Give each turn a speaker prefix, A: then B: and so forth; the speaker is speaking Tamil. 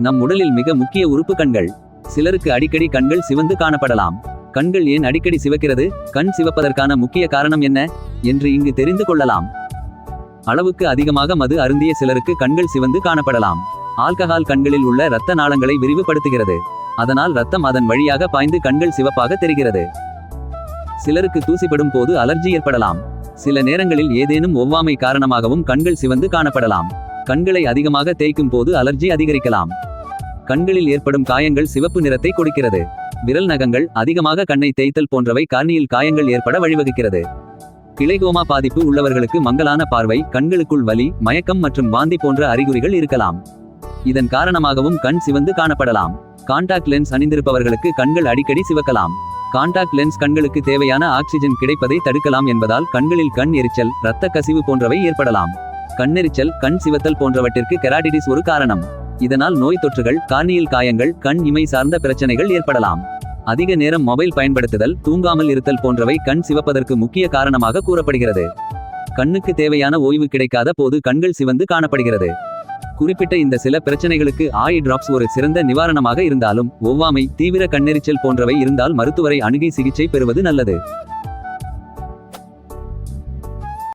A: நம் உடலில் மிக முக்கிய உறுப்பு கண்கள். சிலருக்கு அடிக்கடி கண்கள் சிவந்து காணப்படலாம். கண்கள் ஏன் அடிக்கடி சிவக்கிறது? கண் சிவப்பதற்கான முக்கிய காரணம் என்ன? என்று இங்கு தெரிந்து கொள்ளலாம். அளவுக்கு அதிகமாக மது அருந்திய சிலருக்கு கண்கள் சிவந்து காணப்படலாம். ஆல்கஹால் கண்களில் உள்ள இரத்த நாளங்களை விரிவுபடுத்துகிறது. அதனால் ரத்தம் அதன் வழியாக பாய்ந்து கண்கள் சிவப்பாக தெரிகிறது. சிலருக்கு தூசிப்படும் போது அலர்ஜி ஏற்படலாம். சில நேரங்களில் ஏதேனும் ஒவ்வாமை காரணமாகவும் கண்கள் சிவந்து காணப்படலாம். கண்களை அதிகமாக தேய்க்கும் போது அலர்ஜி அதிகரிக்கலாம். கண்களில் ஏற்படும் காயங்கள் சிவப்பு நிறத்தை கொடுக்கிறது. விரல் நகங்கள் அதிகமாக கண்ணை தேய்த்தல் போன்றவை கார்னியில் காயங்கள் ஏற்பட வழிவகுக்கிறது. கிளைகோமா பாதிப்பு உள்ளவர்களுக்கு மங்கலான பார்வை கண்களுக்குள் வலி மயக்கம் மற்றும் வாந்தி போன்ற அறிகுறிகள் இருக்கலாம். இதன் காரணமாகவும் கண் சிவந்து காணப்படலாம். கான்டாக்ட் லென்ஸ் அணிந்திருப்பவர்களுக்கு கண்கள் அடிக்கடி சிவக்கலாம். காண்டாக்ட் லென்ஸ் கண்களுக்கு தேவையான ஆக்சிஜன் கிடைப்பதை தடுக்கலாம் என்பதால் கண்களில் கண் எரிச்சல் இரத்த கசிவு போன்றவை ஏற்படலாம். கண்ணெரிச்சல் கண் சிவத்தல் போன்றவற்றிற்கு கெராடிடிஸ் ஒரு காரணம். இதனால் நோய் தொற்றுகள் கார்னியல் காயங்கள் கண் இமை சார்ந்த பிரச்சனைகள் ஏற்படலாம். அதிக நேரம் மொபைல் பயன்படுத்துதல் தூங்காமல் இருத்தல் போன்றவை கண் சிவப்பதற்கு முக்கிய காரணமாக கூறப்படுகிறது. கண்ணுக்கு தேவையான ஓய்வு கிடைக்காத போது கண்கள் சிவந்து காணப்படுகிறது. குறிப்பிட்ட இந்த சில பிரச்சனைகளுக்கு ஆய் டிராப்ஸ் ஒரு சிறந்த நிவாரணமாக இருந்தாலும் ஒவ்வாமை தீவிர கண்ணெரிச்சல் போன்றவை இருந்தால் மருத்துவரை அணுகி சிகிச்சை பெறுவது நல்லது.